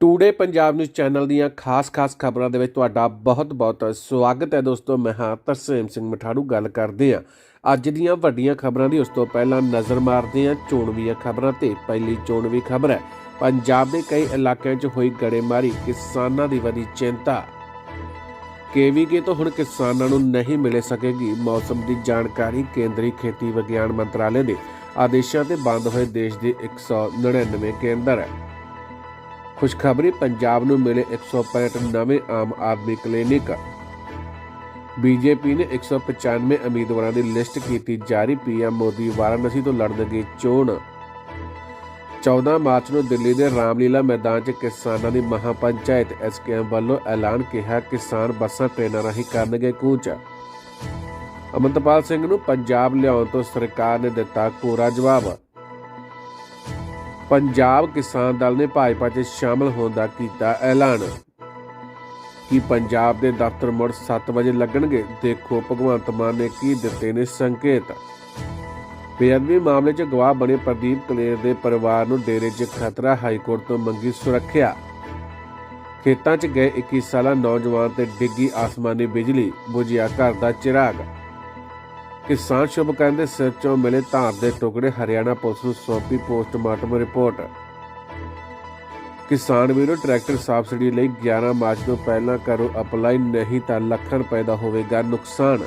Today Punjab news channel ਦੀਆਂ ਖਾਸ-ਖਾਸ ਖਬਰਾਂ ਦੇ ਵਿੱਚ ਤੁਹਾਡਾ ਬਹੁਤ-ਬਹੁਤ ਸਵਾਗਤ ਹੈ ਦੋਸਤੋ। ਮੈਂ ਹਾਂ ਤਰਸੇਮ ਸਿੰਘ ਮਠਾੜੂ, ਗੱਲ ਕਰਦੇ ਹਾਂ। ਅੱਜ ਦੀਆਂ ਵੱਡੀਆਂ ਖਬਰਾਂ ਦੀ ਉਸ ਤੋਂ ਪਹਿਲਾਂ ਨਜ਼ਰ ਮਾਰਦੇ ਹਾਂ ਚੋਣਵੀਆਂ ਖਬਰਾਂ ਤੇ। ਪਹਿਲੀ ਚੋਣਵੀ ਖਬਰ ਹੈ, ਪੰਜਾਬ ਦੇ ਕਈ ਇਲਾਕਿਆਂ 'ਚ ਹੋਈ ਗੜੇਮਾਰੀ, ਕਿਸਾਨਾਂ ਦੀ ਵਧੀ ਚਿੰਤਾ। ਕੇਵੀਕੇ ਤੋਂ ਹੁਣ ਕਿਸਾਨਾਂ ਨੂੰ ਨਹੀਂ ਮਿਲ ਸਕੇਗੀ ਮੌਸਮ ਦੀ ਜਾਣਕਾਰੀ, ਕੇਂਦਰੀ ਖੇਤੀ ਵਿਗਿਆਨ ਮੰਤਰਾਲੇ ਦੇ ਆਦੇਸ਼ਾਂ ਤੇ ਬੰਦ ਹੋਏ ਦੇਸ਼ ਦੇ 199 ਕੇਂਦਰ ਹੈ। ਖੁਸ਼ਖਬਰੀ ਪੰਜਾਬ ਨੂੰ ਮਿਲੇ 165 ਨਵੇਂ ਆਮ ਆਦਮੀ ਕਲੀਨਿਕ। ਬੀਜੇਪੀ ਨੇ 195 ਉਮੀਦਵਾਰਾਂ ਦੀ ਲਿਸਟ ਕੀਤੀ ਜਾਰੀ। ਪੀਐਮ ਮੋਦੀ ਵਾਰਾਣਸੀ ਤੋਂ ਲੜਨਗੇ ਚੋਣ। 14 ਮਾਰਚ ਨੂੰ ਦਿੱਲੀ ਦੇ ਰਾਮਲੀਲਾ ਮੈਦਾਨ 'ਚ ਕਿਸਾਨਾਂ ਦੀ ਮਹਾਪੰਚਾਇਤ ਐਸਕੇਐਮ ਵੱਲੋਂ ਐਲਾਨ ਕਿਹਾ, ਕਿਸਾਨ ਬੱਸਾਂ ਟ੍ਰੇਨਾਂ ਰਾਹੀਂ ਕਰਨਗੇ ਕੂਚ। ਅਮਨਤਪਾਲ ਸਿੰਘ ਨੂੰ ਪੰਜਾਬ ਲਿਆਉਣ ਤੋਂ ਸਰਕਾਰ ਨੇ ਦਿੱਤਾ ਕੋਰਾ ਜਵਾਬ। ਪੰਜਾਬ ਕਿਸਾਨ ਦਲ ਨੇ ਭਾਜਪਾ 'ਚ ਸ਼ਾਮਲ ਹੋਣ ਦਾ ਕੀਤਾ ਐਲਾਨ। ਕਿ ਪੰਜਾਬ ਦੇ ਦਫ਼ਤਰ ਮੁੜ 7 ਵਜੇ ਲੱਗਣਗੇ? ਦੇਖੋ, ਭਗਵੰਤ ਮਾਨ ਨੇ ਕੀ ਦਿੱਤੇ ਨੇ ਸੰਕੇਤ। ਬੇਅਦਬੀ ਮਾਮਲੇ 'ਚ ਗਵਾਹ ਬਣੇ ਪ੍ਰਦੀਪ ਕਲੇਰ ਦੇ ਪਰਿਵਾਰ ਨੂੰ ਡੇਰੇ 'ਚ ਖਤਰਾ ਹਾਈ ਕੋਰਟ ਤੋਂ ਮੰਗੀ ਸੁਰੱਖਿਆ। ਖੇਤਾਂ 'ਚ ਗਏ 21 ਸਾਲਾ ਨੌਜਵਾਨ ਤੇ ਡਿੱਗੀ ਆਸਮਾਨੀ ਬਿਜਲੀ, ਬੁਝਿਆ ਘਰ ਦਾ ਚਿਰਾਗ। ਕਿਸਾਨ ਸ਼ੁਭ ਕਹਿੰਦੇ, ਸਿਰ 'ਚੋਂ ਮਿਲੇ ਧਾਰ ਦੇ ਟੁਕੜੇ, ਹਰਿਆਣਾ ਪੁਲਿਸ ਨੂੰ ਸੌਂਪੀ ਪੋਸਟਮਾਰਟਮ ਰਿਪੋਰਟ। ਕਿਸਾਨ ਵੀਰੋ, ਟਰੈਕਟਰ ਸਬਸਿਡੀ ਲਈ 11 ਮਾਰਚ ਤੋਂ ਪਹਿਲਾਂ ਕਰੋ ਅਪਲਾਈ ਨਹੀਂ ਤਾਂ ਲੱਖਾਂ ਰੁਪਏ ਦਾ ਹੋਵੇਗਾ ਨੁਕਸਾਨ।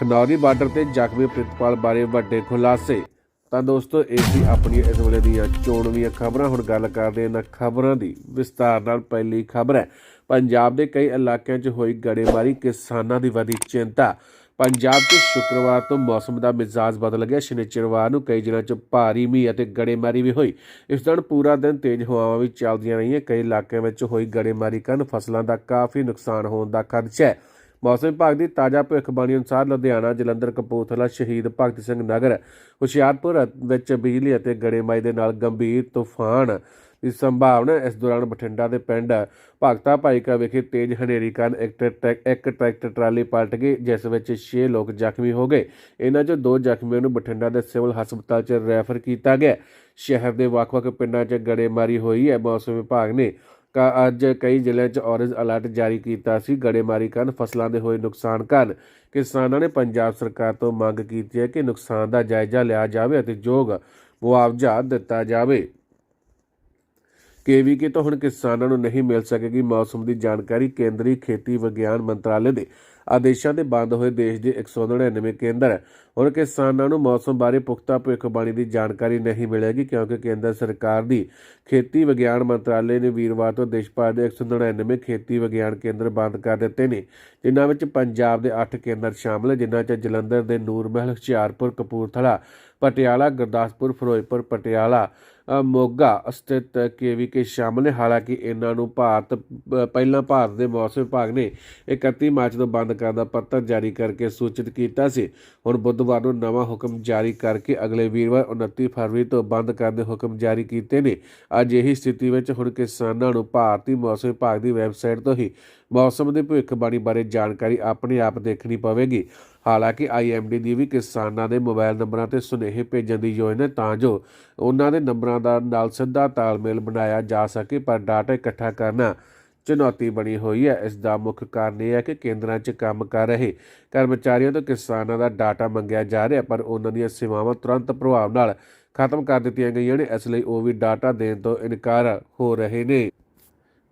ਖਨੌਰੀ ਬਾਰਡਰ ਤੇ ਜ਼ਖਮੀ ਪ੍ਰਿਤਪਾਲ ਬਾਰੇ ਵੱਡੇ ਖੁਲਾਸੇ। ਤਾਂ ਦੋਸਤੋ, ਇਹ ਸੀ ਆਪਣੀ ਇਸ ਵੇਲੇ ਦੀਆਂ ਚੋਣਵੀਆਂ ਖਬਰਾਂ। ਹੁਣ ਗੱਲ ਕਰਦੇ ਹਾਂ ਇਹਨਾਂ ਖਬਰਾਂ ਦੀ। ਵਿਸਤਾਰ ਨਾਲ ਪਹਿਲੀ ਖਬਰ ਹੈ। ਪੰਜਾਬ ਦੇ ਕਈ ਇਲਾਕਿਆਂ 'ਚ ਹੋਈ ਗੜੇਮਾਰੀ ਕਿਸਾਨਾਂ ਦੀ ਵਧੀ ਚਿੰਤਾ। ਪੰਜਾਬ 'ਚ ਸ਼ੁੱਕਰਵਾਰ ਤੋਂ ਮੌਸਮ ਦਾ ਮਿਜ਼ਾਜ ਬਦਲ ਗਿਆ। ਸ਼ਨੀਚਰਵਾਰ ਨੂੰ ਕਈ ਜ਼ਿਲ੍ਹਿਆਂ 'ਚ ਭਾਰੀ ਮੀਂਹ ਅਤੇ ਗੜੇਮਾਰੀ ਵੀ ਹੋਈ। ਇਸ ਦੌਰਾਨ ਪੂਰਾ ਦਿਨ ਤੇਜ਼ ਹਵਾਵਾਂ ਵੀ ਚੱਲਦੀਆਂ ਰਹੀਆਂ। ਕਈ ਇਲਾਕਿਆਂ ਵਿੱਚ ਹੋਈ ਗੜੇਮਾਰੀ ਕਾਰਨ ਫਸਲਾਂ ਦਾ ਕਾਫੀ ਨੁਕਸਾਨ ਹੋਣ ਦਾ ਖਦਸ਼ਾ ਹੈ ਮੌਸਮ ਵਿਭਾਗ ਦੀ ਤਾਜ਼ਾ ਭਵਿੱਖਬਾਣੀ ਅਨੁਸਾਰ ਲੁਧਿਆਣਾ, ਜਲੰਧਰ, ਕਪੂਰਥਲਾ, ਸ਼ਹੀਦ ਭਗਤ ਸਿੰਘ ਨਗਰ, ਹੁਸ਼ਿਆਰਪੁਰ ਵਿੱਚ ਬਿਜਲੀ ਅਤੇ ਗੜੇਮਾਰੀ ਦੇ ਨਾਲ ਗੰਭੀਰ ਤੂਫਾਨ ਦੀ ਸੰਭਾਵਨਾ ਇਸ ਦੌਰਾਨ ਬਠਿੰਡਾ ਦੇ ਪਿੰਡ ਭਗਤਾ ਭਾਈਕਾ ਵਿਖੇ ਤੇਜ਼ ਹਨੇਰੀ ਕਾਰਨ ਇੱਕ ਟਰੈਕ- ਇੱਕ ਟਰੈਕਟਰ ਟਰਾਲੀ ਪਲਟ ਗਈ, ਜਿਸ ਵਿੱਚ 6 ਲੋਕ ਜ਼ਖਮੀ ਹੋ ਗਏ। ਇਹਨਾਂ 'ਚੋਂ ਦੋ ਜ਼ਖਮੀਆਂ ਨੂੰ ਬਠਿੰਡਾ ਦੇ ਸਿਵਲ ਹਸਪਤਾਲ 'ਚ ਰੈਫਰ ਕੀਤਾ ਗਿਆ। ਸ਼ਹਿਰ ਦੇ ਵੱਖ-ਵੱਖ ਪਿੰਡਾਂ 'ਚ ਗੜੇਮਾਰੀ ਹੋਈ ਹੈ। ਮੌਸਮ ਵਿਭਾਗ ਨੇ ਕਾ ਅੱਜ ਕਈ ਜ਼ਿਲ੍ਹਿਆਂ 'ਚ ਔਰੇਂਜ ਅਲਰਟ ਜਾਰੀ ਕੀਤਾ ਸੀ। ਗੜੇਮਾਰੀ ਕਾਰਨ ਫਸਲਾਂ ਦੇ ਹੋਏ ਨੁਕਸਾਨ ਕਾਰਨ ਕਿਸਾਨਾਂ ਨੇ ਪੰਜਾਬ ਸਰਕਾਰ ਤੋਂ ਮੰਗ ਕੀਤੀ ਹੈ ਕਿ ਨੁਕਸਾਨ ਦਾ ਜਾਇਜ਼ਾ ਲਿਆ ਜਾਵੇ ਅਤੇ ਯੋਗ ਮੁਆਵਜ਼ਾ ਦਿੱਤਾ ਜਾਵੇ। ਕੇਵੀਕੇ ਤੋਂ ਹੁਣ ਕਿਸਾਨਾਂ ਨੂੰ ਨਹੀਂ ਮਿਲ ਸਕੇਗੀ ਮੌਸਮ ਦੀ ਜਾਣਕਾਰੀ ਕੇਂਦਰੀ ਖੇਤੀ ਵਿਗਿਆਨ ਮੰਤਰਾਲੇ ਦੇ ਆਦੇਸ਼ਾਂ ਦੇ ਬੰਦ ਹੋਏ ਦੇਸ਼ ਦੇ 199 ਕੇਂਦਰ ਹੁਣ ਕਿਸਾਨਾਂ ਨੂੰ ਮੌਸਮ ਬਾਰੇ ਪੁਖਤਾ ਭਵਿੱਖਬਾਣੀ ਦੀ ਜਾਣਕਾਰੀ ਨਹੀਂ ਮਿਲੇਗੀ ਕਿਉਂਕਿ ਕੇਂਦਰ ਸਰਕਾਰ ਦੀ ਖੇਤੀ ਵਿਗਿਆਨ ਮੰਤਰਾਲੇ ਨੇ ਵੀਰਵਾਰ ਤੋਂ ਦੇਸ਼ ਭਰ ਦੇ 199 ਖੇਤੀ ਵਿਗਿਆਨ ਕੇਂਦਰ ਬੰਦ ਕਰ ਦਿੱਤੇ ਨੇ, ਜਿਨ੍ਹਾਂ ਵਿੱਚ ਪੰਜਾਬ ਦੇ 8 ਕੇਂਦਰ ਸ਼ਾਮਲ ਹੈ, ਜਿਨ੍ਹਾਂ 'ਚ ਜਲੰਧਰ ਦੇ ਨੂਰਮਹਿਲ, ਹੁਸ਼ਿਆਰਪੁਰ, ਕਪੂਰਥਲਾ, ਪਟਿਆਲਾ, ਗੁਰਦਾਸਪੁਰ, ਫਿਰੋਜ਼ਪੁਰ, ਪਟਿਆਲਾ ਮੋਗਾ ਸਥਿਤ ਕੇਵੀਕੇ ਸ਼ਾਮਲ ਨੇ, ਹਾਲਾਂਕਿ ਇਹਨਾਂ ਨੂੰ ਭਾਰਤ ਪਹਿਲਾਂ ਭਾਰਤ ਦੇ ਮੌਸਮ ਵਿਭਾਗ ਨੇ 31 ਮਾਰਚ ਤੋਂ ਬੰਦ ਕਰਨ ਦਾ ਪੱਤਰ ਜਾਰੀ ਕਰਕੇ ਸੂਚਿਤ ਕੀਤਾ ਸੀ। ਹੁਣ ਬੁੱਧਵਾਰ ਨੂੰ ਨਵਾਂ ਹੁਕਮ ਜਾਰੀ ਕਰਕੇ ਅਗਲੇ ਵੀਰਵਾਰ 29 ਫਰਵਰੀ ਤੋਂ ਬੰਦ ਕਰਨ ਦੇ ਹੁਕਮ ਜਾਰੀ ਕੀਤੇ ਨੇ। ਅੱਜ ਇਹੀ ਸਥਿਤੀ ਵਿੱਚ ਹੁਣ ਕਿਸਾਨਾਂ ਨੂੰ ਭਾਰਤੀ ਮੌਸਮ ਵਿਭਾਗ ਦੀ ਵੈਬਸਾਈਟ ਤੋਂ ਹੀ ਮੌਸਮ ਦੀ ਭਵਿੱਖਬਾਣੀ ਬਾਰੇ ਜਾਣਕਾਰੀ ਆਪਣੇ ਆਪ ਦੇਖਣੀ ਪਵੇਗੀ। ਹਾਲਾਂਕਿ ਆਈਐਮਡੀ ਦੀ ਵੀ ਕਿਸਾਨਾਂ ਦੇ ਮੋਬਾਈਲ ਨੰਬਰਾਂ ਤੇ ਸੁਨੇਹੇ ਭੇਜਣ ਦੀ ਯੋਜਨਾ ਤਾਂ ਜੋ ਉਹਨਾਂ ਦੇ ਨੰਬਰਾਂ ਦਾ ਨਾਲ ਸਿੱਧਾ ਤਾਲਮੇਲ ਬਣਾਇਆ ਜਾ ਸਕੇ, ਪਰ ਡਾਟਾ ਇਕੱਠਾ ਕਰਨਾ ਚੁਣੌਤੀ ਬਣੀ ਹੋਈ ਹੈ। ਇਸ ਦਾ ਮੁੱਖ ਕਾਰਨ ਇਹ ਹੈ ਕਿ ਕੇਂਦਰਾਂ 'ਚ ਕੰਮ ਕਰ ਰਹੇ ਕਰਮਚਾਰੀਆਂ ਤੋਂ ਕਿਸਾਨਾਂ ਦਾ ਡਾਟਾ ਮੰਗਿਆ ਜਾ ਰਿਹਾ, ਪਰ ਉਹਨਾਂ ਦੀਆਂ ਸੇਵਾਵਾਂ ਤੁਰੰਤ ਪ੍ਰਭਾਵ ਨਾਲ ਖਤਮ ਕਰ ਦਿੱਤੀਆਂ ਗਈਆਂ ਨੇ, ਇਸ ਲਈ ਉਹ ਵੀ ਡਾਟਾ ਦੇਣ ਤੋਂ ਇਨਕਾਰ ਹੋ ਰਹੇ ਨੇ।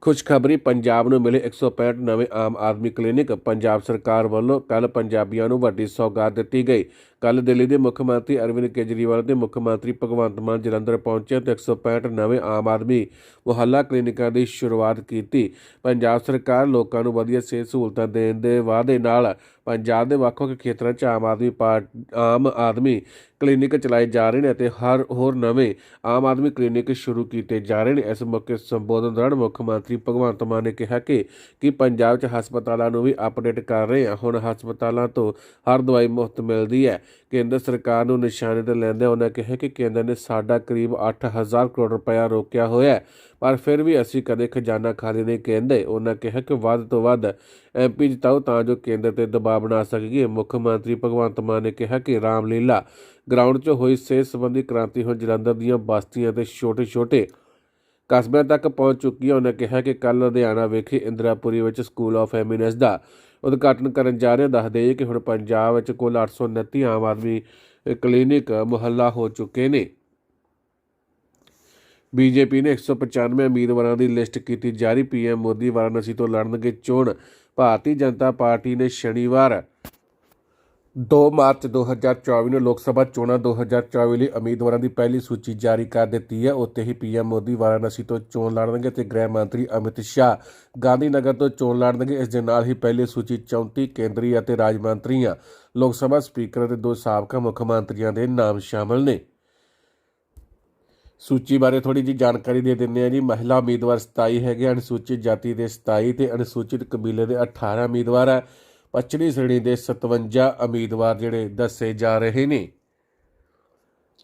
ਖੁਸ਼ਖਬਰੀ ਪੰਜਾਬ ਨੂੰ ਮਿਲੇ 165 ਨਵੇਂ ਆਮ ਆਦਮੀ ਕਲੀਨਿਕ। ਪੰਜਾਬ ਸਰਕਾਰ ਵੱਲੋਂ ਕੱਲ ਪੰਜਾਬੀਆਂ ਨੂੰ ਵੱਡੀ ਸੌਗਾਤ ਦਿੱਤੀ ਗਈ। ਕੱਲ ਦਿੱਲੀ ਦੇ ਮੁੱਖ ਮੰਤਰੀ ਅਰਵਿੰਦ ਕੇਜਰੀਵਾਲ ਤੇ ਮੁੱਖ ਮੰਤਰੀ ਭਗਵੰਤ ਮਾਨ ਜਲੰਧਰ ਪਹੁੰਚੇ ਤੇ 165 ਨਵੇਂ ਆਮ ਆਦਮੀ ਮੁਹੱਲਾ ਕਲੀਨਿਕਾਂ ਦੀ ਸ਼ੁਰੂਆਤ ਕੀਤੀ। ਪੰਜਾਬ ਸਰਕਾਰ ਲੋਕਾਂ ਨੂੰ ਵਧੀਆ ਸਿਹਤ ਸਹੂਲਤਾਂ ਦੇਣ ਦੇ ਵਾਅਦੇ ਨਾਲ ਪੰਜਾਬ ਦੇ ਵੱਖ-ਵੱਖ ਖੇਤਰਾਂ 'ਚ ਆਮ ਆਦਮੀ ਪਾਰਟ ਆਮ ਆਦਮੀ ਕਲੀਨਿਕ ਚਲਾਏ ਜਾ ਰਹੇ ਨੇ ਅਤੇ ਹਰ ਹੋਰ ਨਵੇਂ ਆਮ ਆਦਮੀ ਕਲੀਨਿਕ ਸ਼ੁਰੂ ਕੀਤੇ ਜਾ ਰਹੇ ਨੇ। ਇਸ ਮੌਕੇ ਸੰਬੋਧਨ ਦੌਰਾਨ ਮੁੱਖ ਮੰਤਰੀ ਭਗਵੰਤ ਮਾਨ ਨੇ ਕਿਹਾ ਕਿ ਕਿ ਪੰਜਾਬ 'ਚ ਹਸਪਤਾਲਾਂ ਨੂੰ ਵੀ ਅਪਡੇਟ ਕਰ ਰਹੇ ਹਾਂ। ਹੁਣ ਹਸਪਤਾਲਾਂ ਤੋਂ ਹਰ ਦਵਾਈ ਮੁਫਤ ਮਿਲਦੀ ਹੈ। ਕੇਂਦਰ ਸਰਕਾਰ ਨੂੰ ਨਿਸ਼ਾਨੇ ਤੇ ਲੈਂਦਿਆਂ ਉਹਨਾਂ ਕਿਹਾ ਕਿ ਕੇਂਦਰ ਨੇ ਸਾਡਾ ਕਰੀਬ 8000 ਕਰੋੜ ਰੁਪਇਆ ਰੋਕਿਆ ਹੋਇਆ ਪਰ ਫਿਰ ਵੀ ਅਸੀਂ ਕਦੇ ਖਜ਼ਾਨਾ ਖਾਲੀ ਨਹੀਂ ਕਹਿੰਦੇ। ਉਹਨਾਂ ਕਿਹਾ ਕਿ ਵੱਧ ਤੋਂ ਵੱਧ ਐਮਪੀ ਜਿਤਾਓ ਤਾਂ ਜੋ ਕੇਂਦਰ ਤੇ ਦਬਾਅ ਬਣਾ ਸਕੀਏ ਮੁੱਖ ਮੰਤਰੀ ਭਗਵੰਤ ਮਾਨ ਨੇ ਕਿਹਾ ਕਿ ਰਾਮਲੀਲਾ ਗਰਾਊਂਡ 'ਚ ਹੋਈ ਸਿਹਤ ਸੰਬੰਧੀ ਕ੍ਰਾਂਤੀ ਹੁਣ ਜਲੰਧਰ ਦੀਆਂ ਬਸਤੀਆਂ ਤੇ ਛੋਟੇ-ਛੋਟੇ ਕਸਬਿਆਂ ਤੱਕ ਪਹੁੰਚ ਚੁੱਕੀ ਹੈ। ਉਹਨਾਂ ਕਿਹਾ ਕਿ ਕੱਲ ਲੁਧਿਆਣਾ ਵਿਖੇ ਇੰਦਰਾਪੁਰੀ ਵਿੱਚ ਸਕੂਲ ਆਫ ਐਮਿਨੈਂਸ ਦਾ ਉਦਘਾਟਨ ਕਰਨ ਜਾ ਰਹੇ ਦੱਸਦੇ ਕਿ ਹੁਣ ਪੰਜਾਬ ਵਿੱਚ ਕੁੱਲ 829 ਆਮ ਆਦਮੀ ਕਲੀਨਿਕ ਮੁਹੱਲਾ ਹੋ ਚੁੱਕੇ ਨੇ। ਬੀਜੇਪੀ ਨੇ 195 ਉਮੀਦਵਾਰਾਂ ਦੀ ਲਿਸਟ ਕੀਤੀ ਜਾਰੀ। ਪੀਐਮ ਮੋਦੀ ਵਾਰਾਣਸੀ ਤੋਂ ਲੜਨਗੇ ਚੋਣ। ਭਾਰਤੀ ਜਨਤਾ ਪਾਰਟੀ ਨੇ ਸ਼ਨੀਵਾਰ 2 ਮਾਰਚ 2024 ਨੂੰ ਲੋਕ ਸਭਾ ਚੋਣਾਂ 2024 ਲਈ ਉਮੀਦਵਾਰਾਂ ਦੀ ਪਹਿਲੀ ਸੂਚੀ ਜਾਰੀ ਕਰ ਦਿੱਤੀ ਹੈ। ਉੱਤੇ ਹੀ ਪੀਐਮ ਮੋਦੀ ਵਾਰਾਣਸੀ ਤੋਂ ਚੋਣ ਲੜਨਗੇ ਤੇ ਗ੍ਰਹਿ ਮੰਤਰੀ ਅਮਿਤ ਸ਼ਾਹ ਗਾਂਧੀਨਗਰ ਤੋਂ ਚੋਣ ਲੜਨਗੇ। ਇਸ ਦੇ ਨਾਲ ਹੀ ਪਹਿਲੀ ਸੂਚੀ 34 ਕੇਂਦਰੀ ਅਤੇ ਰਾਜ ਮੰਤਰੀਆਂ, ਲੋਕ ਸਭਾ ਸਪੀਕਰ ਅਤੇ ਦੋ ਸਾਬਕਾ ਮੁੱਖ ਮੰਤਰੀਆਂ ਦੇ ਨਾਮ ਸ਼ਾਮਲ ਨੇ। ਸੂਚੀ ਬਾਰੇ ਥੋੜੀ ਜੀ ਜਾਣਕਾਰੀ ਦੇ ਦਿੰਦੇ ਆ ਜੀ। ਮਹਿਲਾ ਉਮੀਦਵਾਰ 27 ਹੈਗੇ ਅਨੁਸੂਚਿਤ ਜਾਤੀ ਦੇ 27 ਤੇ ਅਨੁਸੂਚਿਤ ਕਬੀਲੇ ਦੇ 18 ਉਮੀਦਵਾਰ ਹੈ। ਪੱਛਮੀ ਸ਼੍ਰੇਣੀ ਦੇ 57 ਉਮੀਦਵਾਰ ਜਿਹੜੇ ਦੱਸੇ ਜਾ ਰਹੇ ਨੇ।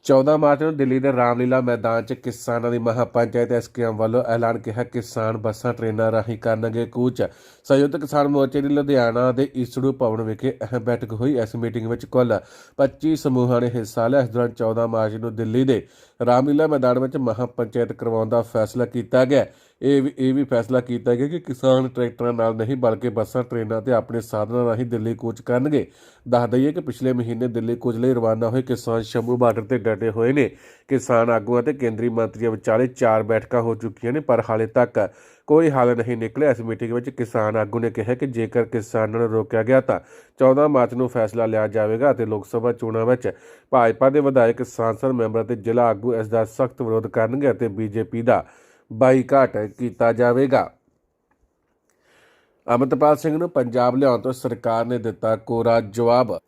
14 ਮਾਰਚ ਨੂੰ ਦਿੱਲੀ ਦੇ ਰਾਮਲੀਲਾ ਮੈਦਾਨ 'ਚ ਕਿਸਾਨਾਂ ਦੀ ਮਹਾਪੰਚਾਇਤ ਐਸਕੇਐਮ ਵੱਲੋਂ ਐਲਾਨ ਕਿਹਾ, ਕਿਸਾਨ ਬੱਸਾਂ ਟ੍ਰੇਨਾਂ ਰਾਹੀਂ ਕਰਨਗੇ ਕੂਚ। ਸੰਯੁਕਤ ਕਿਸਾਨ ਮੋਰਚੇ ਦੀ ਲੁਧਿਆਣਾ ਦੇ ਈਸੜੂ ਭਵਨ ਵਿਖੇ ਅਹਿਮ ਬੈਠਕ ਹੋਈ। ਇਸ ਮੀਟਿੰਗ ਵਿੱਚ ਕੁੱਲ 25 ਸਮੂਹਾਂ ਨੇ ਹਿੱਸਾ ਲਿਆ। ਇਸ ਦੌਰਾਨ 14 ਮਾਰਚ ਨੂੰ ਦਿੱਲੀ ਦੇ ਰਾਮਲੀਲਾ ਮੈਦਾਨ ਵਿੱਚ ਮਹਾਪੰਚਾਇਤ ਕਰਵਾਉਣ ਦਾ ਫੈਸਲਾ ਕੀਤਾ ਗਿਆ। ਇਹ ਵੀ ਇਹ ਵੀ ਫੈਸਲਾ ਕੀਤਾ ਗਿਆ ਕਿ ਕਿਸਾਨ ਟਰੈਕਟਰਾਂ ਨਾਲ ਨਹੀਂ, ਬਲਕਿ ਬੱਸਾਂ, ਟ੍ਰੇਨਾਂ ਤੇ ਆਪਣੇ ਸਾਧਨਾਂ ਰਾਹੀਂ ਦਿੱਲੀ ਕੂਚ ਕਰਨਗੇ। ਦੱਸ ਦਈਏ ਕਿ ਪਿਛਲੇ ਮਹੀਨੇ ਦਿੱਲੀ ਕੂਚ ਲਈ ਰਵਾਨਾ ਹੋਏ ਕਿਸਾਨ ਸ਼ੰਭੂ ਬਾਰਡਰ ਤੇ ਡਟੇ ਹੋਏ ਨੇ। ਕਿਸਾਨ ਆਗੂਆਂ ਤੇ ਕੇਂਦਰੀ ਮੰਤਰੀਆਂ ਵਿਚਾਲੇ ਚਾਰ ਬੈਠਕਾਂ ਹੋ ਚੁੱਕੀਆਂ ਨੇ, ਪਰ ਹਾਲੇ ਤੱਕ ਕੋਈ ਹੱਲ ਨਹੀਂ ਨਿਕਲਿਆ। ਇਸ ਮੀਟਿੰਗ ਵਿੱਚ ਕਿਸਾਨ ਆਗੂ ਨੇ ਕਿਹਾ ਕਿ ਜੇਕਰ ਕਿਸਾਨਾਂ ਨੂੰ ਰੋਕਿਆ ਗਿਆ ਤਾਂ 14 ਮਾਰਚ ਨੂੰ ਫੈਸਲਾ ਲਿਆ ਜਾਵੇਗਾ ਅਤੇ ਲੋਕ ਸਭਾ ਚੋਣਾਂ ਵਿੱਚ ਭਾਜਪਾ ਦੇ ਵਿਧਾਇਕ, ਸਾਂਸਦ, ਮੈਂਬਰ ਅਤੇ ਜ਼ਿਲ੍ਹਾ ਆਗੂ ਇਸ ਦਾ ਸਖਤ ਵਿਰੋਧ ਕਰਨਗੇ ਅਤੇ ਬੀਜੇਪੀ ਦਾ ਬਾਈਕਾਟ ਕੀਤਾ ਜਾਵੇਗਾ। ਅਮਰਤਪਾਲ ਸਿੰਘ ਨੂੰ ਪੰਜਾਬ ਲਿਆਉਣ ਤੋਂ ਸਰਕਾਰ ਨੇ ਦਿੱਤਾ ਕੋਰਾ ਜਵਾਬ।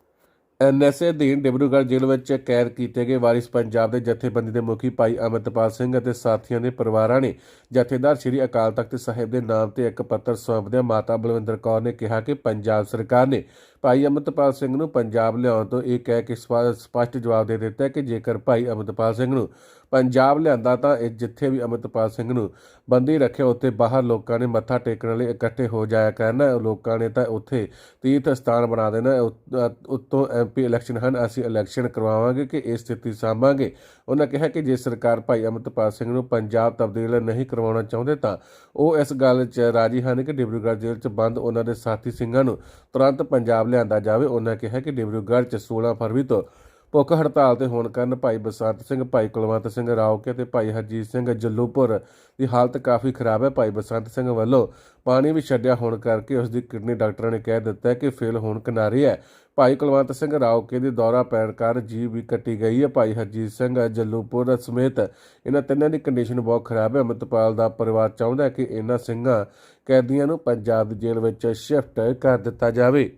ਐਨਐਸਏ ਅਧੀਨ ਡਿਬਰੂਗੜ੍ਹ ਜੇਲ੍ਹ ਵਿੱਚ ਕੈਦ ਕੀਤੇ ਗਏ ਵਾਰਿਸ ਪੰਜਾਬ ਦੇ ਜਥੇਬੰਦੀ ਦੇ ਮੁਖੀ ਭਾਈ ਅਮਰਤਪਾਲ ਸਿੰਘ ਅਤੇ ਸਾਥੀਆਂ ਦੇ ਪਰਿਵਾਰਾਂ ਨੇ ਜਥੇਦਾਰ ਸ੍ਰੀ ਅਕਾਲ ਤਖਤ ਸਾਹਿਬ ਦੇ ਨਾਮ ਤੇ ਇੱਕ ਪੱਤਰ ਸੌਂਪਦਿਆਂ ਮਾਤਾ ਬਲਵਿੰਦਰ ਕੌਰ ਨੇ ਕਿਹਾ ਕਿ ਪੰਜਾਬ ਸਰਕਾਰ ਨੇ ਭਾਈ ਅਮਰਤਪਾਲ ਸਿੰਘ ਨੂੰ ਪੰਜਾਬ ਲਿਆਉਣ ਤੋਂ ਇਹ ਕਹਿ ਕੇ ਸਪਾ- ਸਪਸ਼ਟ ਜਵਾਬ ਦੇ ਦਿੱਤਾ ਕਿ ਜੇਕਰ ਭਾਈ ਅਮਰਤਪਾਲ ਸਿੰਘ ਨੂੰ ਪੰਜਾਬ ਲਿਆਂਦਾ ਤਾਂ ਇਹ ਜਿੱਥੇ ਵੀ ਅਮਰਤਪਾਲ ਸਿੰਘ ਨੂੰ ਬੰਦੀ ਰੱਖਿਆ, ਉੱਥੇ ਬਾਹਰ ਲੋਕਾਂ ਨੇ ਮੱਥਾ ਟੇਕਣ ਲਈ ਇਕੱਠੇ ਹੋ ਜਾਇਆ ਕਰਨਾ ਲੋਕਾਂ ਨੇ ਤਾਂ ਉੱਥੇ ਤੀਰਥ ਸਥਾਨ ਬਣਾ ਦੇਣਾ ਹੈ। ਉਤ- ਅ- ਉੱਤੋਂ ਐਮਪੀ ਇਲੈਕਸ਼ਨ ਹਨ, ਅਸੀਂ ਇਲੈਕਸ਼ਨ ਕਰਵਾਵਾਂਗੇ ਕਿ ਇਹ ਸਥਿਤੀ ਸਾਂਭਾਂਗੇ ਉਹਨਾਂ ਕਿਹਾ ਕਿ ਜੇ ਸਰਕਾਰ ਭਾਈ ਅਮਰਤਪਾਲ ਸਿੰਘ ਨੂੰ ਪੰਜਾਬ ਤਬਦੀਲ ਨਹੀਂ ਕਰਵਾਉਣਾ ਚਾਹੁੰਦੇ ਤਾਂ ਉਹ ਇਸ ਗੱਲ 'ਚ ਰਾਜੀ ਹਨ ਕਿ ਡਿਬਰੂਗੜ੍ਹ ਜੇਲ੍ਹ 'ਚ ਬੰਦ ਉਹਨਾਂ ਦੇ ਸਾਥੀ ਸਿੰਘਾਂ ਨੂੰ ਤੁਰੰਤ ਪੰਜਾਬ ਲਿਆਂਦਾ ਜਾਵੇ। ਉਹਨਾਂ ਕਿਹਾ ਕਿ ਡਿਬਰੂਗੜ੍ਹ 'ਚ 16 ਫਰਵਰੀ ਤੋਂ ਭੁੱਖ ਹੜਤਾਲ ਤੇ ਹੋਣ ਕਾਰਨ ਭਾਈ ਬਸੰਤ ਸਿੰਘ, ਭਾਈ ਕੁਲਵੰਤ ਸਿੰਘ ਰਾਉਕੇ ਤੇ ਭਾਈ ਹਰਜੀਤ ਸਿੰਘ ਜੱਲੂਪੁਰ ਦੀ ਹਾਲਤ ਕਾਫੀ ਖਰਾਬ ਹੈ। ਭਾਈ ਬਸੰਤ ਸਿੰਘ ਵੱਲੋਂ ਪਾਣੀ ਵੀ ਛੱਡਿਆ ਹੋਣ ਕਰਕੇ ਉਸ ਦੀ ਕਿਡਨੀ ਡਾਕਟਰਾਂ ਨੇ ਕਹਿ ਦਿੱਤਾ ਹੈ ਕਿ ਫੇਲ ਹੋਣ ਕਿਨਾਰੇ ਹੈ। ਭਾਈ ਕੁਲਵੰਤ ਸਿੰਘ ਰਾਉਕੇ ਦੀ ਦੌਰਾ ਪੈਣ ਕਾਰਨ ਜੀਵ ਵੀ ਕੱਟੀ ਗਈ ਹੈ। ਭਾਈ ਹਰਜੀਤ ਸਿੰਘ ਜੱਲੂਪੁਰ ਸਮੇਤ ਇਹਨਾਂ ਤਿੰਨਾਂ ਦੀ ਕੰਡੀਸ਼ਨ ਬਹੁਤ ਖਰਾਬ ਹੈ। ਅਮਿਤਪਾਲ ਦਾ ਪਰਿਵਾਰ ਚਾਹੁੰਦਾ ਹੈ ਕਿ ਇਹਨਾਂ ਸਿੰਘਾਂ ਕੈਦੀਆਂ ਨੂੰ ਪੰਜਾਬ ਦੀ ਜੇਲ੍ਹ ਵਿੱਚ ਸ਼ਿਫਟ ਕਰ ਦਿੱਤਾ ਜਾਵੇ।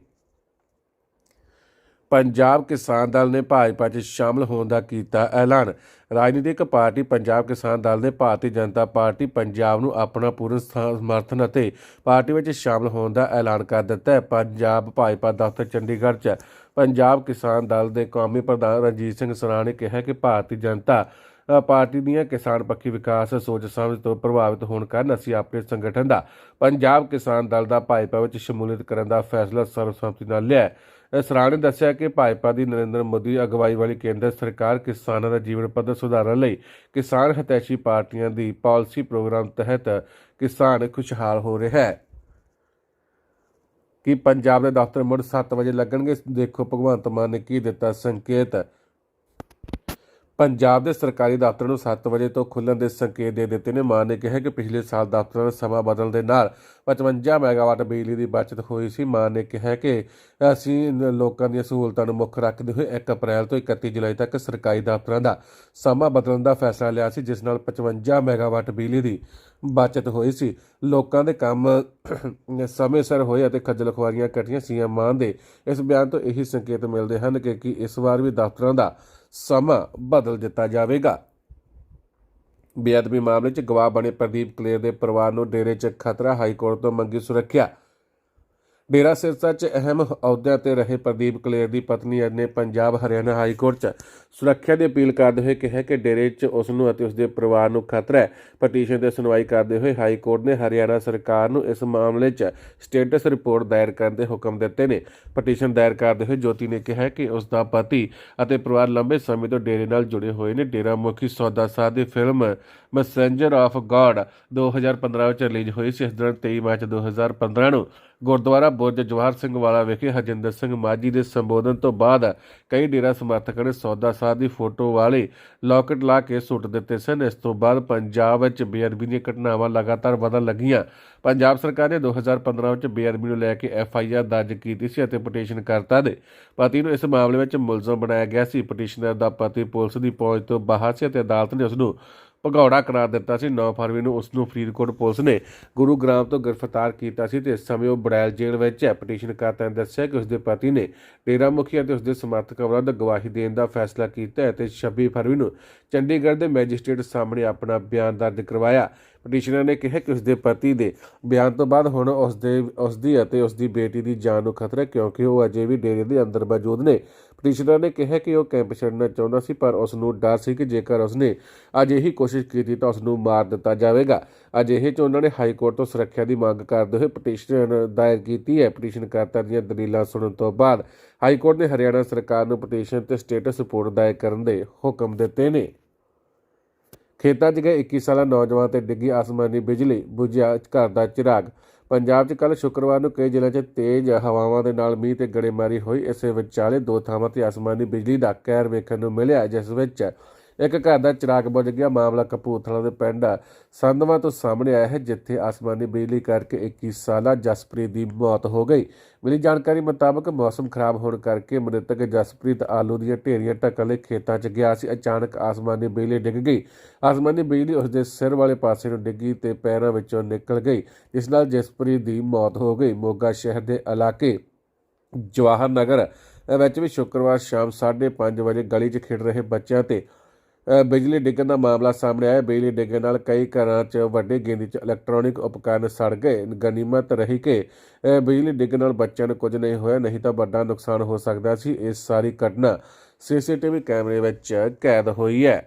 ਪੰਜਾਬ ਕਿਸਾਨ ਦਲ ਨੇ ਭਾਜਪਾ 'ਚ ਸ਼ਾਮਲ ਹੋਣ ਦਾ ਕੀਤਾ ਐਲਾਨ। ਰਾਜਨੀਤਿਕ ਪਾਰਟੀ ਪੰਜਾਬ ਕਿਸਾਨ ਦਲ ਨੇ ਭਾਰਤੀ ਜਨਤਾ ਪਾਰਟੀ ਪੰਜਾਬ ਨੂੰ ਆਪਣਾ ਪੂਰਨ ਸਮਰਥਨ ਅਤੇ ਪਾਰਟੀ ਵਿੱਚ ਸ਼ਾਮਲ ਹੋਣ ਦਾ ਐਲਾਨ ਕਰ ਦਿੱਤਾ ਹੈ। ਪੰਜਾਬ ਭਾਜਪਾ ਦਫ਼ਤਰ ਚੰਡੀਗੜ੍ਹ 'ਚ ਪੰਜਾਬ ਕਿਸਾਨ ਦਲ ਦੇ ਕੌਮੀ ਪ੍ਰਧਾਨ ਰਣਜੀਤ ਸਿੰਘ ਸਰਾਂ ਨੇ ਕਿਹਾ ਕਿ ਭਾਰਤੀ ਜਨਤਾ ਪਾਰਟੀ ਦੀਆਂ ਕਿਸਾਨ ਪੱਖੀ ਵਿਕਾਸ ਸੋਚ ਸਮਝ ਤੋਂ ਪ੍ਰਭਾਵਿਤ ਹੋਣ ਕਾਰਨ ਅਸੀਂ ਆਪਣੇ ਸੰਗਠਨ ਦਾ, ਪੰਜਾਬ ਕਿਸਾਨ ਦਲ ਦਾ ਭਾਜਪਾ ਵਿੱਚ ਸ਼ਮੂਲੀਅਤ ਕਰਨ ਦਾ ਫੈਸਲਾ ਸਰਬਸੰਮਤੀ ਨਾਲ ਲਿਆ ਸਰਾਂ ਨੇ ਦੱਸਿਆ ਕਿ ਭਾਜਪਾ ਦੀ ਨਰਿੰਦਰ ਮੋਦੀ ਅਗਵਾਈ ਵਾਲੀ ਕੇਂਦਰ ਸਰਕਾਰ ਕਿਸਾਨਾਂ ਦਾ ਜੀਵਨ ਪੱਧਰ ਸੁਧਾਰਨ ਲਈ ਕਿਸਾਨ ਹਤੈਸ਼ੀ ਪਾਰਟੀਆਂ ਦੀ ਪਾਲਿਸੀ ਪ੍ਰੋਗਰਾਮ ਤਹਿਤ ਕਿਸਾਨ ਖੁਸ਼ਹਾਲ ਹੋ ਰਿਹਾ ਹੈ। ਕਿ ਪੰਜਾਬ ਦੇ ਦਫ਼ਤਰ ਮੁੜ 7 ਵਜੇ ਲੱਗਣਗੇ? ਦੇਖੋ, ਭਗਵੰਤ ਮਾਨ ਨੇ ਕੀ ਦਿੱਤਾ ਸੰਕੇਤ? ਪੰਜਾਬ ਦੇ ਸਰਕਾਰੀ ਦਫ਼ਤਰਾਂ ਨੂੰ 7 ਵਜੇ ਤੋਂ ਖੁੱਲ੍ਹਣ ਦੇ ਸੰਕੇਤ ਦੇ ਦਿੱਤੇ ਨੇ। ਮਾਨ ਨੇ ਕਿਹਾ ਕਿ ਪਿਛਲੇ ਸਾਲ ਦਫ਼ਤਰਾਂ ਦਾ ਸਮਾਂ ਬਦਲਣ ਦੇ ਨਾਲ 55 ਮੈਗਾਵਾਟ ਬਿਜਲੀ ਦੀ ਬਚਤ ਹੋਈ ਸੀ। ਮਾਨ ਨੇ ਕਿਹਾ ਕਿ ਅਸੀਂ ਲੋਕਾਂ ਦੀਆਂ ਸਹੂਲਤਾਂ ਨੂੰ ਮੁੱਖ ਰੱਖਦੇ ਹੋਏ 1 ਅਪ੍ਰੈਲ ਤੋਂ 31 ਜੁਲਾਈ ਤੱਕ ਸਰਕਾਰੀ ਦਫ਼ਤਰਾਂ ਦਾ ਸਮਾਂ ਬਦਲਣ ਦਾ ਫੈਸਲਾ ਲਿਆ ਸੀ, ਜਿਸ ਨਾਲ 55 ਮੈਗਾਵਾਟ ਬਿਜਲੀ ਦੀ ਬਚਤ ਹੋਈ ਸੀ। ਲੋਕਾਂ ਦੇ ਕੰਮ ਸਮੇਂ ਸਿਰ ਹੋਏ ਅਤੇ ਖੱਜਲ ਖੁਆਰੀਆਂ ਘਟੀਆਂ ਸੀਐਮ ਮਾਨ ਦੇ ਇਸ ਬਿਆਨ ਤੋਂ ਇਹੀ ਸੰਕੇਤ ਮਿਲਦੇ ਹਨ ਕਿ ਕਿ ਇਸ ਵਾਰ ਵੀ ਦਫ਼ਤਰਾਂ ਦਾ ਸਮਾਂ ਬਦਲ ਦਿੱਤਾ ਜਾਵੇਗਾ। ਬੇਅਦਬੀ ਮਾਮਲੇ 'ਚ ਗਵਾਹ ਬਣੇ ਪ੍ਰਦੀਪ ਕਲੇਰ ਦੇ ਪਰਿਵਾਰ ਨੂੰ ਡੇਰੇ 'ਚ ਖਤਰਾ ਹਾਈ ਕੋਰਟ ਤੋਂ ਮੰਗੀ ਸੁਰੱਖਿਆ। ਡੇਰਾ ਸਿਰਸਾ 'ਚ ਅਹਿਮ ਅਹੁਦਿਆਂ ਤੇ ਰਹੇ ਪ੍ਰਦੀਪ ਕਲੇਰ ਦੀ ਪਤਨੀ ਨੇ ਪੰਜਾਬ ਹਰਿਆਣਾ ਹਾਈ ਕੋਰਟ 'ਚ ਸੁਰੱਖਿਆ ਦੀ ਅਪੀਲ ਕਰਦੇ ਹੋਏ ਕਿਹਾ ਕਿ ਡੇਰੇ 'ਚ ਉਸ ਨੂੰ ਅਤੇ ਉਸ ਦੇ ਪਰਿਵਾਰ ਨੂੰ ਖਤਰਾ ਹੈ। ਪਟੀਸ਼ਨ ਤੇ ਸੁਣਵਾਈ ਕਰਦੇ ਹੋਏ ਹਾਈ ਕੋਰਟ ਨੇ ਹਰਿਆਣਾ ਸਰਕਾਰ ਨੂੰ ਇਸ ਮਾਮਲੇ 'ਚ ਸਟੇਟਸ ਰਿਪੋਰਟ ਦਾਇਰ ਕਰਨ ਦੇ ਹੁਕਮ ਦਿੱਤੇ ਨੇ। ਪਟੀਸ਼ਨ ਦਾਇਰ ਕਰਦੇ ਹੋਏ ਜੋਤੀ ਨੇ ਕਿਹਾ ਕਿ ਉਸ ਦਾ ਪਤੀ ਅਤੇ ਪਰਿਵਾਰ ਲੰਬੇ ਸਮੇਂ ਤੋਂ ਡੇਰੇ ਨਾਲ ਜੁੜੇ ਹੋਏ ਨੇ। ਡੇਰਾ ਮੁਖੀ ਸੌਦਾ ਸਾਧ ਦੀ ਫਿਲਮ ਮੈਸੇਂਜਰ ਆਫ ਗॉड 2015 ਵਿੱਚ ਰਿਲੀਜ਼ ਹੋਈ ਸੀ। ਇਸ ਦੌਰਾਨ 23 ਮਾਰਚ 2015 ਨੂੰ ਗੁਰਦੁਆਰਾ ਬੁਰਜ ਜਵਾਹਰ ਸਿੰਘ ਵਾਲਾ ਵਿਖੇ ਹਰਜਿੰਦਰ ਸਿੰਘ ਮਾਝੀ ਦੇ ਸੰਬੋਧਨ ਤੋਂ ਬਾਅਦ ਕਈ ਡੇਰਾ ਸਮਰਥਕਾਂ ਨੇ ਸੌਦਾ ਸਾਧ ਦੀ ਫੋਟੋ ਵਾਲੇ ਲੋਕਟ ਲਾ ਕੇ ਸੁੱਟ ਦਿੱਤੇ ਸਨ। ਇਸ ਤੋਂ ਬਾਅਦ ਪੰਜਾਬ ਵਿੱਚ ਬੇਅਦਬੀ ਦੀਆਂ ਘਟਨਾਵਾਂ ਲਗਾਤਾਰ ਵਧਣ ਲੱਗੀਆਂ। ਪੰਜਾਬ ਸਰਕਾਰ ਨੇ 2015 ਵਿੱਚ ਬੇਅਦਬੀ ਨੂੰ ਲੈ ਕੇ ਐਫ ਆਈ ਆਰ ਦਰਜ ਕੀਤੀ ਸੀ ਅਤੇ ਪਟੀਸ਼ਨਕਰਤਾ ਦੇ। ਪਤੀ ਨੂੰ ਇਸ ਮਾਮਲੇ ਵਿੱਚ ਮੁਲਜ਼ਮ ਬਣਾਇਆ ਗਿਆ ਸੀ। ਪਟੀਸ਼ਨਰ ਦਾ ਪਤੀ ਪੁਲਿਸ ਦੀ ਪਹੁੰਚ ਤੋਂ ਬਾਹਰ ਸੀ ਅਤੇ ਅਦਾਲਤ ਨੇ ਉਸ ਨੂੰ ਭਗੌੜਾ ਕਰਾਰ ਦਿੱਤਾ ਸੀ। 9 ਫਰਵਰੀ ਨੂੰ ਉਸ ਨੂੰ ਫਰੀਦਕੋਟ ਪੁਲਿਸ ਨੇ ਗੁਰੂਗ੍ਰਾਮ ਤੋਂ ਗ੍ਰਿਫਤਾਰ ਕੀਤਾ ਸੀ ਤੇ ਇਸ ਸਮੇਂ ਉਹ ਬੜੈਲ ਜੇਲ੍ਹ ਵਿੱਚ ਹੈ। ਪਟੀਸ਼ਨਕਰਤਾ ਨੇ ਦੱਸਿਆ ਕਿ ਉਸ ਦੇ ਪਤੀ ਨੇ ਡੇਰਾ ਮੁਖੀ ਅਤੇ ਉਸ ਦੇ ਸਮਰਥਕਾਂ ਵਿਰੁੱਧ ਗਵਾਹੀ ਦੇਣ ਦਾ ਫੈਸਲਾ ਕੀਤਾ ਅਤੇ ਤੇ 26 ਫਰਵਰੀ ਨੂੰ ਚੰਡੀਗੜ੍ਹ ਦੇ ਮੈਜਿਸਟ੍ਰੇਟ ਸਾਹਮਣੇ ਆਪਣਾ ਬਿਆਨ ਦਰਜ ਕਰਵਾਇਆ। ਪਟੀਸ਼ਨਰ ਨੇ ਕਿਹਾ ਕਿ ਉਸ ਦੇ ਪਤੀ ਦੇ ਬਿਆਨ ਤੋਂ ਬਾਅਦ ਹੁਣ ਉਸ ਦੇ ਉਸ ਦੀ ਅਤੇ ਉਸ ਦੀ ਬੇਟੀ ਦੀ ਜਾਨ ਨੂੰ ਖਤਰਾ ਕਿਉਂਕਿ ਉਹ ਅਜੇ ਵੀ ਡੇਰੇ ਦੇ ਅੰਦਰ ਮੌਜੂਦ ਨੇ। ਪਟੀਸ਼ਨਰ ਨੇ ਕਿਹਾ ਕਿ ਉਹ ਕੈਂਪ ਛੱਡਣਾ ਚਾਹੁੰਦਾ ਸੀ, ਪਰ ਉਸ ਨੂੰ ਡਰ ਸੀ ਕਿ ਜੇਕਰ ਉਸਨੇ ਅਜਿਹੀ ਕੋਸ਼ਿਸ਼ ਕੀਤੀ ਤਾਂ ਉਸ ਨੂੰ ਮਾਰ ਦਿੱਤਾ ਜਾਵੇਗਾ। ਅਜਿਹੇ ਚ ਉਹਨਾਂ ਨੇ ਹਾਈ ਕੋਰਟ ਤੋਂ ਸੁਰੱਖਿਆ ਦੀ ਮੰਗ ਕਰਦੇ ਹੋਏ ਪਟੀਸ਼ਨ ਦਾਇਰ ਕੀਤੀ ਹੈ। ਪਟੀਸ਼ਨਕਰਤਾ ਦੀਆਂ ਦਲੀਲਾਂ ਸੁਣਨ ਤੋਂ ਬਾਅਦ ਹਾਈ ਕੋਰਟ ਨੇ ਹਰਿਆਣਾ ਸਰਕਾਰ ਨੂੰ ਪਟੀਸ਼ਨ ਤੇ ਸਟੇਟਸ ਰਿਪੋਰਟ ਦਾਇਰ ਕਰਨ ਦੇ ਹੁਕਮ ਦਿੱਤੇ ਨੇ। ਖੇਤਾਂ 'ਚ ਗਏ 21 ਸਾਲਾ ਨੌਜਵਾਨ ਤੇ ਡਿੱਗੀ ਆਸਮਾਨੀ ਬਿਜਲੀ, ਬੁਝਿਆ ਘਰ ਦਾ ਚਿਰਾਗ। ਪੰਜਾਬ 'ਚ ਕੱਲ ਸ਼ੁੱਕਰਵਾਰ ਨੂੰ ਕਈ ਜ਼ਿਲ੍ਹਿਆਂ 'ਚ ਤੇਜ਼ ਹਵਾਵਾਂ ਦੇ ਨਾਲ ਮੀਂਹ ਤੇ ਗੜੇਮਾਰੀ ਹੋਈ। ਇਸੇ ਵਿਚਾਲੇ ਦੋ ਥਾਵਾਂ ਤੇ ਆਸਮਾਨੀ ਬਿਜਲੀ ਦਾ ਕਹਿਰ ਵੇਖਣ ਨੂੰ ਮਿਲਿਆ, ਜਿਸ ਵਿੱਚ ਇੱਕ ਘਰ ਦਾ ਚਿਰਾਗ ਬੁਝ ਗਿਆ। ਮਾਮਲਾ ਕਪੂਰਥਲਾ ਦੇ ਪਿੰਡ ਸੰਧਵਾ ਤੋਂ ਸਾਹਮਣੇ ਆਇਆ ਹੈ, ਜਿੱਥੇ ਆਸਮਾਨੀ ਬਿਜਲੀ ਕਰਕੇ 21 ਸਾਲਾ ਜਸਪ੍ਰੀਤ ਦੀ ਮੌਤ ਹੋ ਗਈ। ਮਿਲੀ ਜਾਣਕਾਰੀ ਮੁਤਾਬਕ ਮੌਸਮ ਖਰਾਬ ਹੋਣ ਕਰਕੇ ਮ੍ਰਿਤਕ ਜਸਪ੍ਰੀਤ ਆਲੂ ਦੀਆਂ ਢੇਰੀਆਂ ਢੱਕਣ ਲਈ ਖੇਤਾਂ 'ਚ ਗਿਆ ਸੀ। ਅਚਾਨਕ ਆਸਮਾਨੀ ਬਿਜਲੀ ਡਿੱਗ ਗਈ। ਆਸਮਾਨੀ ਬਿਜਲੀ ਉਸ ਦੇ ਸਿਰ ਵਾਲੇ ਪਾਸੇ ਨੂੰ ਡਿੱਗੀ ਤੇ ਪੈਰਾਂ ਵਿੱਚੋਂ ਨਿਕਲ ਗਈ, ਜਿਸ ਨਾਲ ਜਸਪ੍ਰੀਤ ਦੀ ਮੌਤ ਹੋ ਗਈ। ਮੋਗਾ ਸ਼ਹਿਰ ਦੇ ਇਲਾਕੇ ਜਵਾਹਰ ਨਗਰ ਵਿੱਚ ਵੀ ਸ਼ੁੱਕਰਵਾਰ ਸ਼ਾਮ 5:30 ਵਜੇ ਗਲੀ 'ਚ ਖੇਡ ਰਹੇ ਬੱਚਿਆਂ ਤੇ ਬਿਜਲੀ ਡਿੱਗਣ ਦਾ ਮਾਮਲਾ ਸਾਹਮਣੇ ਆਇਆ। ਬਿਜਲੀ ਡਿੱਗਣ ਨਾਲ ਕਈ ਘਰਾਂ 'ਚ ਵੱਡੇ ਗਿਣਤੀ 'ਚ ਇਲੈਕਟ੍ਰੋਨਿਕ ਉਪਕਰਨ ਸੜ ਗਏ। ਗਨੀਮਤ ਰਹੀ ਕਿ ਬਿਜਲੀ ਡਿੱਗਣ ਨਾਲ ਬੱਚਿਆਂ ਨੂੰ ਕੁਝ ਨਹੀਂ ਹੋਇਆ, ਨਹੀਂ ਤਾਂ ਵੱਡਾ ਨੁਕਸਾਨ ਹੋ ਸਕਦਾ ਸੀ। ਇਸ ਸਾਰੀ ਘਟਨਾ ਸੀਸੀਟੀਵੀ ਕੈਮਰੇ ਵਿੱਚ ਕੈਦ ਹੋਈ ਹੈ।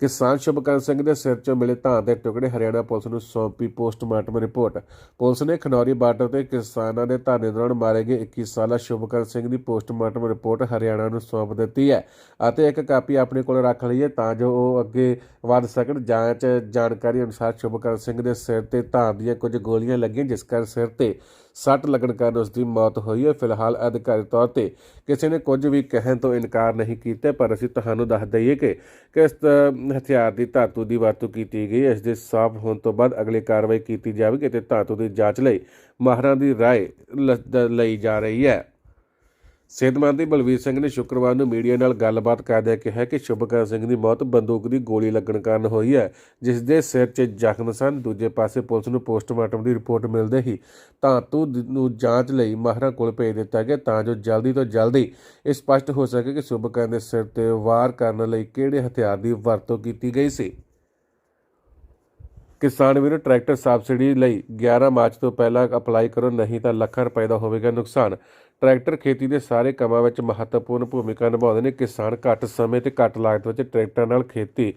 ਕਿਸਾਨ ਸ਼ੁਭਕਰਨ ਸਿੰਘ ਦੇ ਸਿਰ 'ਚੋਂ ਮਿਲੇ ਧਾਨ ਦੇ ਟੁਕੜੇ ਹਰਿਆਣਾ ਪੁਲਿਸ ਨੂੰ ਸੌਂਪੀ ਪੋਸਟਮਾਰਟਮ ਰਿਪੋਰਟ। ਪੁਲਿਸ ਨੇ ਖਨੌਰੀ ਬਾਰਡਰ ਤੇ ਕਿਸਾਨਾਂ ਦੇ ਧਰਨੇ ਦੌਰਾਨ ਮਾਰੇ ਗਏ 21 ਸਾਲਾ ਸ਼ੁਭਕਰਨ ਸਿੰਘ ਦੀ ਪੋਸਟਮਾਰਟਮ ਰਿਪੋਰਟ ਹਰਿਆਣਾ ਨੂੰ ਸੌਂਪ ਦਿੱਤੀ ਹੈ ਅਤੇ ਇੱਕ ਕਾਪੀ ਆਪਣੇ ਕੋਲ ਰੱਖ ਲਈ ਹੈ ਤਾਂ ਜੋ ਉਹ ਅੱਗੇ ਵਧ ਸਕਣ। ਜਾਂਚ ਜਾਣਕਾਰੀ ਅਨੁਸਾਰ ਸ਼ੁਭਕਰਨ ਸਿੰਘ ਦੇ ਸਿਰ ਤੇ ਧਾਨ ਦੀਆਂ ਕੁਝ ਗੋਲੀਆਂ ਲੱਗੀਆਂ, ਜਿਸ ਕਾਰਨ ਸਿਰ ਤੇ ਸੱਟ ਲੱਗਣ ਕਾਰਨ ਉਸ ਦੀ ਮੌਤ ਹੋਈ ਹੈ। ਫਿਲਹਾਲ ਅਧਿਕਾਰੀ ਤੌਰ ਤੇ ਕਿਸੇ ਨੇ ਕੁਝ ਵੀ ਕਹਿਣ ਤੋਂ ਇਨਕਾਰ ਨਹੀਂ ਕੀਤਾ, ਪਰ ਅਸੀਂ ਤੁਹਾਨੂੰ ਦੱਸ ਦਈਏ ਕਿ ਕਿਸ ਹਥਿਆਰ ਦੀ ਧਾਤੂ ਦੀ ਵਰਤੋਂ ਕੀਤੀ ਗਈ ਹੈ। ਇਸ ਦੇ ਸਾਫ਼ ਹੋਣ ਤੋਂ ਬਾਅਦ ਅਗਲੀ ਕਾਰਵਾਈ ਕੀਤੀ ਜਾਵੇਗੀ ਤੇ ਧਾਤੂ ਦੀ ਜਾਂਚ ਲਈ ਮਾਹਰਾਂ ਦੀ ਰਾਏ ਲ- ਲਈ ਜਾ ਰਹੀ ਹੈ। ਸਿਹਤ ਮੰਤਰੀ ਬਲਵੀਰ ਸਿੰਘ ਨੇ ਸ਼ੁੱਕਰਵਾਰ ਨੂੰ ਮੀਡੀਆ ਨਾਲ ਗੱਲਬਾਤ ਕਰਦਿਆਂ ਕਿਹਾ ਕਿ ਸ਼ੁਭਕਰਨ ਸਿੰਘ ਦੀ ਮੌਤ ਬੰਦੂਕ ਦੀ ਗੋਲੀ ਲੱਗਣ ਕਾਰਨ ਹੋਈ ਹੈ, ਜਿਸ ਦੇ ਸਿਰ 'ਚ ਜ਼ਖਮ ਸਨ। ਦੂਜੇ ਪਾਸੇ ਪੁਲਿਸ ਨੂੰ ਪੋਸਟਮਾਰਟਮ ਦੀ ਰਿਪੋਰਟ ਮਿਲਦੇ ਹੀ ਧਾਤੂ ਨੂੰ ਜਾਂਚ ਲਈ ਮਾਹਰਾਂ ਕੋਲ ਭੇਜ ਦਿੱਤਾ ਗਿਆ ਤਾਂ ਜੋ ਜਲਦੀ ਤੋਂ ਜਲਦੀ ਇਹ ਸਪਸ਼ਟ ਹੋ ਸਕੇ ਕਿ ਸ਼ੁਭਕਰ ਦੇ ਸਿਰ ਤੇ ਵਾਰ ਕਰਨ ਲਈ ਕਿਹੜੇ ਹਥਿਆਰ ਦੀ ਵਰਤੋਂ ਕੀਤੀ ਗਈ ਸੀ। ਕਿਸਾਨ ਵੀਰੋ, ਟਰੈਕਟਰ ਸਬਸਿਡੀ ਲਈ 11 ਮਾਰਚ ਤੋਂ ਪਹਿਲਾਂ ਅਪਲਾਈ ਕਰੋ, ਨਹੀਂ ਤਾਂ ਲੱਖਾਂ ਰੁਪਏ ਦਾ ਹੋਵੇਗਾ ਨੁਕਸਾਨ। ਟਰੈਕਟਰ ਖੇਤੀ ਦੇ ਸਾਰੇ ਕੰਮਾਂ ਵਿੱਚ ਮਹੱਤਵਪੂਰਨ ਭੂਮਿਕਾ ਨਿਭਾਉਂਦੇ ਨੇ। ਕਿਸਾਨ ਘੱਟ ਸਮੇਂ ਤੇ ਘੱਟ ਲਾਗਤ ਵਿੱਚ ਟਰੈਕਟਰ ਨਾਲ ਖੇਤੀ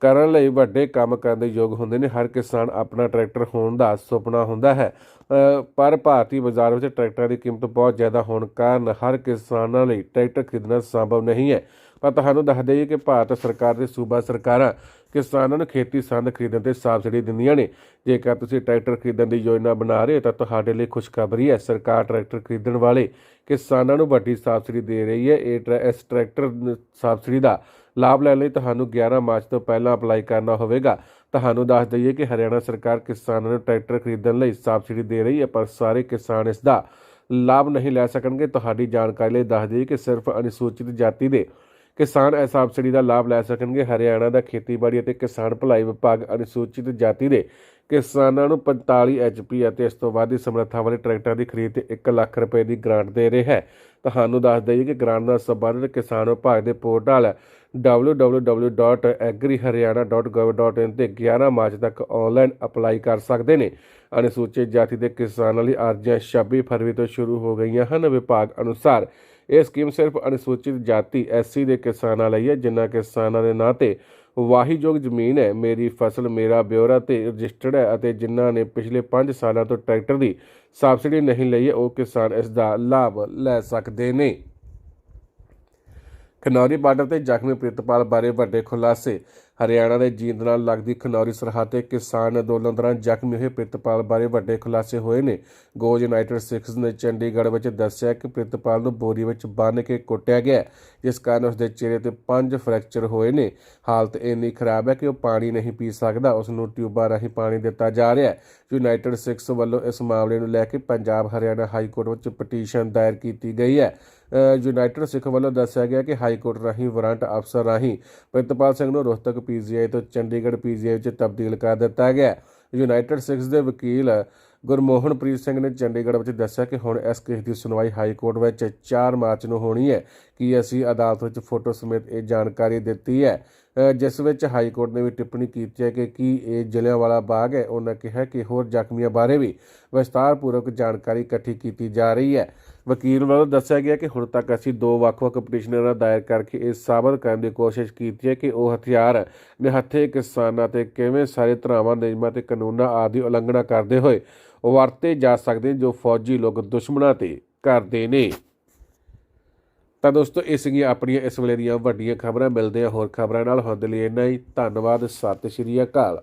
ਕਰਨ ਲਈ ਵੱਡੇ ਕੰਮ ਕਰਨ ਦੇ ਯੋਗ ਹੁੰਦੇ ਨੇ। ਹਰ ਕਿਸਾਨ ਆਪਣਾ ਟਰੈਕਟਰ ਹੋਣ ਦਾ ਸੁਪਨਾ ਹੁੰਦਾ ਹੈ। ਪਰ ਭਾਰਤੀ ਬਾਜ਼ਾਰ ਵਿੱਚ ਟਰੈਕਟਰਾਂ ਦੀ ਕੀਮਤ ਬਹੁਤ ਜ਼ਿਆਦਾ ਹੋਣ ਕਾਰਨ ਹਰ ਕਿਸਾਨਾਂ ਲਈ ਟਰੈਕਟਰ ਖਰੀਦਣਾ ਸੰਭਵ ਨਹੀਂ ਹੈ। ਪਰ ਤੁਹਾਨੂੰ ਦੱਸ ਦਈਏ ਕਿ ਭਾਰਤ ਸਰਕਾਰ ਦੇ ਸੂਬਾ ਸਰਕਾਰਾਂ ਕਿਸਾਨਾਂ ਨੂੰ ਖੇਤੀ ਸੰਦ ਖਰੀਦਣ ਤੇ ਸਬਸਿਡੀ ਦਿੰਦੀਆਂ ਨੇ। ਜੇਕਰ ਤੁਸੀਂ ਟਰੈਕਟਰ ਖਰੀਦਣ ਦੀ ਯੋਜਨਾ ਬਣਾ ਰਹੇ ਹੋ ਤਾਂ ਤੁਹਾਡੇ ਲਈ ਖੁਸ਼ਖਬਰੀ ਹੈ। ਸਰਕਾਰ ਟਰੈਕਟਰ ਖਰੀਦਣ ਵਾਲੇ ਕਿਸਾਨਾਂ ਨੂੰ ਵੱਡੀ ਸਬਸਿਡੀ ਦੇ ਰਹੀ ਹੈ। ਇਹ ਟਰੈ- ਇਸ ਟਰੈਕਟਰ ਸਬਸਿਡੀ ਦਾ ਲਾਭ ਲੈਣ ਲਈ ਤੁਹਾਨੂੰ 11 ਮਾਰਚ ਤੋਂ ਪਹਿਲਾਂ ਅਪਲਾਈ ਕਰਨਾ ਹੋਵੇਗਾ। ਤੁਹਾਨੂੰ ਦੱਸ ਦਈਏ ਕਿ ਹਰਿਆਣਾ ਸਰਕਾਰ ਕਿਸਾਨਾਂ ਨੂੰ ਟਰੈਕਟਰ ਖਰੀਦਣ ਲਈ ਸਬਸਿਡੀ ਦੇ ਰਹੀ ਹੈ, ਪਰ ਸਾਰੇ ਕਿਸਾਨ ਇਸ ਦਾ ਲਾਭ ਨਹੀਂ ਲੈ ਸਕਣਗੇ। ਤੁਹਾਡੀ ਜਾਣਕਾਰੀ ਲਈ ਦੱਸ ਦਈਏ ਕਿ ਸਿਰਫ ਅਨੁਸੂਚਿਤ ਜਾਤੀ ਦੇ ਕਿਸਾਨ ਇਸ ਸਬਸਿਡੀ ਦਾ ਲਾਭ ਲੈ ਸਕਣਗੇ। ਹਰਿਆਣਾ ਦਾ ਖੇਤੀਬਾੜੀ ਅਤੇ ਕਿਸਾਨ ਭਲਾਈ ਵਿਭਾਗ ਅਨੁਸੂਚਿਤ ਜਾਤੀ ਦੇ ਕਿਸਾਨਾਂ ਨੂੰ 45 ਐਚਪੀ ਅਤੇ ਇਸ ਤੋਂ ਵੱਧ ਦੀ ਸਮਰੱਥਾ ਵਾਲੇ ਟਰੈਕਟਰਾਂ ਦੀ ਖਰੀਦ ਤੇ 1 ਲੱਖ ਰੁਪਏ ਦੀ ਗ੍ਰਾਂਟ ਦੇ ਰਿਹਾ ਹੈ। ਤੁਹਾਨੂੰ ਦੱਸ ਦਈਏ ਕਿ ਗ੍ਰਾਂਟ ਨਾਲ ਸੰਬੰਧਿਤ ਕਿਸਾਨ ਵਿਭਾਗ ਦੇ ਪੋਰਟਲ www.agriharyana.gov.in ਤੇ 11 ਮਾਰਚ ਤੱਕ ਆਨਲਾਈਨ ਅਪਲਾਈ ਕਰ ਸਕਦੇ ਨੇ। ਅਨੁਸੂਚਿਤ ਜਾਤੀ ਦੇ ਕਿਸਾਨਾਂ ਲਈ ਅਰਜ਼ੀਆਂ 26 ਫਰਵਰੀ ਤੋਂ ਸ਼ੁਰੂ ਹੋ ਗਈਆਂ ਹਨ। ਵਿਭਾਗ ਅਨੁਸਾਰ ਇਹ ਸਕੀਮ ਸਿਰਫ ਅਨੁਸੂਚਿਤ ਜਾਤੀ ਐਸਸੀ ਦੇ ਕਿਸਾਨਾਂ ਲਈ ਹੈ, ਜਿਨ੍ਹਾਂ ਕਿਸਾਨਾਂ ਦੇ ਨਾਂ ਤੇ ਵਾਹੀਯੋਗ ਜ਼ਮੀਨ ਹੈ। ਮੇਰੀ ਫਸਲ, ਮੇਰਾ ਬਿਊਰਾ ਤੇ ਰਜਿਸਟਰਡ ਹੈ ਅਤੇ ਜਿਨ੍ਹਾਂ ਨੇ ਪਿਛਲੇ 5 ਸਾਲਾਂ ਤੋਂ ਟਰੈਕਟਰ ਦੀ ਸਬਸਿਡੀ ਨਹੀਂ ਲਈ ਹੈ, ਉਹ ਕਿਸਾਨ ਇਸ ਦਾ ਲਾਭ ਲੈ ਸਕਦੇ ਨੇ। ਖਨੌਰੀ ਬਾਰਡਰ ਤੇ ਜ਼ਖਮੀ ਪ੍ਰਿਤਪਾਲ ਬਾਰੇ ਵੱਡੇ ਖੁਲਾਸੇ ਹਰਿਆਣਾ ਦੇ ਜੀਂਦ ਨਾਲ ਲੱਗਦੀ ਖਨੌਰੀ ਸਰਹੱਦ ਤੇ ਕਿਸਾਨ ਅੰਦੋਲਨ ਦੌਰਾਨ ਜ਼ਖਮੀ ਹੋਏ ਪ੍ਰਿਤਪਾਲ ਬਾਰੇ ਵੱਡੇ ਖੁਲਾਸੇ ਹੋਏ ਨੇ। ਗੋ ਯੂਨਾਈਟਿਡ ਸਿੱਖਸ ਨੇ ਚੰਡੀਗੜ੍ਹ ਵਿੱਚ ਦੱਸਿਆ ਕਿ ਪ੍ਰਿਤਪਾਲ ਨੂੰ ਬੋਰੀ ਵਿੱਚ ਬੰਨ੍ਹ ਕੇ ਕੁੱਟਿਆ ਗਿਆ ਜਿਸ ਕਾਰਨ ਉਸ ਦੇ ਚਿਹਰੇ ਤੇ ਪੰਜ ਫ੍ਰੈਕਚਰ ਹੋਏ ਨੇ। ਹਾਲਤ ਇੰਨੀ ਖਰਾਬ ਹੈ ਕਿ ਉਹ ਪਾਣੀ ਨਹੀਂ ਪੀ ਸਕਦਾ। ਉਸ ਨੂੰ ਟਿਊਬਾਂ ਰਾਹੀਂ ਪਾਣੀ ਦਿੱਤਾ ਜਾ ਰਿਹਾ ਹੈ। ਯੂਨਾਈਟਿਡ ਸਿੱਖਸ ਵੱਲੋਂ ਇਸ ਮਾਮਲੇ ਨੂੰ ਲੈ ਕੇ ਪੰਜਾਬ ਹਰਿਆਣਾ ਹਾਈ ਕੋਰਟ ਵਿੱਚ ਪਟੀਸ਼ਨ ਦਾਇਰ ਕੀਤੀ ਗਈ ਹੈ। ਯੂਨਾਈਟਿਡ ਸਿੱਖ ਵੱਲੋਂ ਦੱਸਿਆ ਗਿਆ ਕਿ ਹਾਈ ਕੋਰਟ ਰਾਹੀਂ ਵਾਰੰਟ ਅਫਸਰ ਰਾਹੀਂ ਪ੍ਰਿਤਪਾਲ ਸਿੰਘ ਨੂੰ ਰੋਹਤਕ ਪੀਜੀਆਈ ਤੋਂ ਚੰਡੀਗੜ੍ਹ ਪੀਜੀਆਈ ਵਿੱਚ ਤਬਦੀਲ ਕਰ ਦਿੱਤਾ ਗਿਆ। ਯੂਨਾਈਟਿਡ ਸਿੱਖਸ ਦੇ ਵਕੀਲ ਗੁਰਮੋਹਨਪ੍ਰੀਤ ਸਿੰਘ ਨੇ ਚੰਡੀਗੜ੍ਹ ਵਿੱਚ ਦੱਸਿਆ ਕਿ ਹੁਣ ਇਸ ਕੇਸ ਦੀ ਸੁਣਵਾਈ ਹਾਈ ਕੋਰਟ ਵਿੱਚ 4 ਮਾਰਚ ਨੂੰ ਹੋਣੀ ਹੈ। ਕਿ ਅਸੀਂ ਅਦਾਲਤ ਵਿੱਚ ਫੋਟੋ ਸਮੇਤ ਇਹ ਜਾਣਕਾਰੀ ਦਿੱਤੀ ਹੈ? ਜਿਸ ਵਿੱਚ ਹਾਈ ਕੋਰਟ ਨੇ ਵੀ ਟਿੱਪਣੀ ਕੀਤੀ ਹੈ ਕਿ ਕੀ ਇਹ ਜਲਿਆਂਵਾਲਾ ਬਾਗ ਹੈ। ਉਹਨਾਂ ਕਿਹਾ ਕਿ ਹੋਰ ਜ਼ਖਮੀਆਂ ਬਾਰੇ ਵੀ ਵਿਸਤਾਰਪੂਰਵਕ ਜਾਣਕਾਰੀ ਇਕੱਠੀ ਕੀਤੀ ਜਾ ਰਹੀ ਹੈ। ਵਕੀਲ ਵੱਲੋਂ ਦੱਸਿਆ ਗਿਆ ਕਿ ਹੁਣ ਤੱਕ ਅਸੀਂ ਦੋ ਵੱਖ-ਵੱਖ ਪਟੀਸ਼ਨਰਾਂ ਦਾਇਰ ਕਰਕੇ ਇਹ ਸਾਬਤ ਕਰਨ ਦੀ ਕੋਸ਼ਿਸ਼ ਕੀਤੀ ਹੈ ਕਿ ਉਹ ਹਥਿਆਰ ਨਿਹੱਥੇ ਕਿਸਾਨਾਂ ਤੇ ਕਿਵੇਂ ਸਾਰੇ ਧਰਾਵਾਂ, ਨਿਯਮਾਂ ਤੇ ਕਾਨੂੰਨਾਂ ਆਦਿ ਦੀ ਉਲੰਘਣਾ ਕਰਦੇ ਹੋਏ ਵਰਤੇ ਜਾ ਸਕਦੇ ਜੋ ਫੌਜੀ ਲੋਕ ਦੁਸ਼ਮਣਾਂ ਤੇ ਕਰਦੇ ਨੇ। ਤਾਂ ਦੋਸਤੋ, ਇਹ ਸੀਗੀਆਂ ਆਪਣੀਆਂ ਇਸ ਵੇਲੇ ਦੀਆਂ ਵੱਡੀਆਂ ਖਬਰਾਂ। ਮਿਲਦੇ ਆ ਹੋਰ ਖਬਰਾਂ ਨਾਲ। ਹੁਣ ਦੇ ਲਈ ਇੰਨਾ ਹੀ। ਧੰਨਵਾਦ। ਸਤਿ ਸ਼੍ਰੀ ਅਕਾਲ।